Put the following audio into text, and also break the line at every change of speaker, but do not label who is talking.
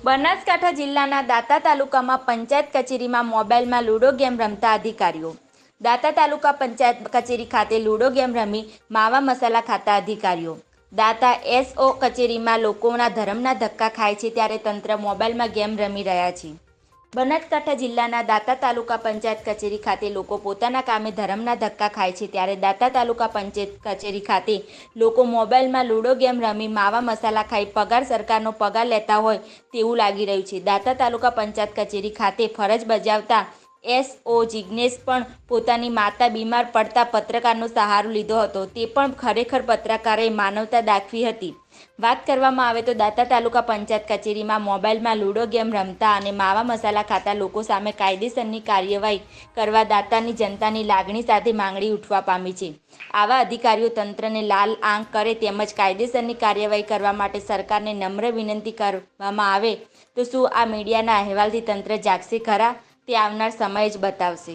બનાસકાંઠા જિલ્લાના દાતા તાલુકામાં પંચાયત કચેરીમાં મોબાઈલમાં લૂડો ગેમ રમતા અધિકારીઓ. દાતા તાલુકા પંચાયત કચેરી ખાતે લૂડો ગેમ રમી માવા મસાલા ખાતા અધિકારીઓ. દાતા એસઓ કચેરીમાં લોકોના ધર્મના ધક્કા ખાય છે ત્યારે તંત્ર મોબાઈલમાં ગેમ રમી રહ્યા છે. બનાસકાંઠા જિલ્લાના દાતા તાલુકા પંચાયત કચેરી ખાતે લોકો પોતાના કામે ધરમના ધક્કા ખાય છે. ત્યારે દાતા તાલુકા પંચાયત કચેરી ખાતે લોકો મોબાઈલમાં લૂડો ગેમ રમી માવા મસાલા ખાઈ પગાર સરકારનો પગાર લેતા હોય તેવું લાગી રહ્યું છે. દાતા તાલુકા પંચાયત કચેરી ખાતે ફરજ બજાવતા એસઓ જિજ્ઞેશ પણ પોતાની માતા બીમાર પડતા પત્રકારનો સહારો લીધો હતો. તે પણ ખરેખર પત્રકારે માનવતા દાખવી હતી. વાત કરવામાં આવે તો દાતા તાલુકા પંચાયત કચેરીમાં મોબાઈલમાં લૂડો ગેમ રમતા અને માવા મસાલા ખાતા લોકો સામે કાયદેસરની કાર્યવાહી કરવા દાતાની જનતાની લાગણી સાથે માંગણી ઉઠવા પામી છે. આવા અધિકારીઓ તંત્રને લાલ આંખ કરે તેમજ કાયદેસરની કાર્યવાહી કરવા માટે સરકારને નમ્ર વિનંતી કરવામાં આવે તો શું આ મીડિયાના અહેવાલથી તંત્ર જાગશે ખરા? તે આવનાર સમય જ બતાવશે.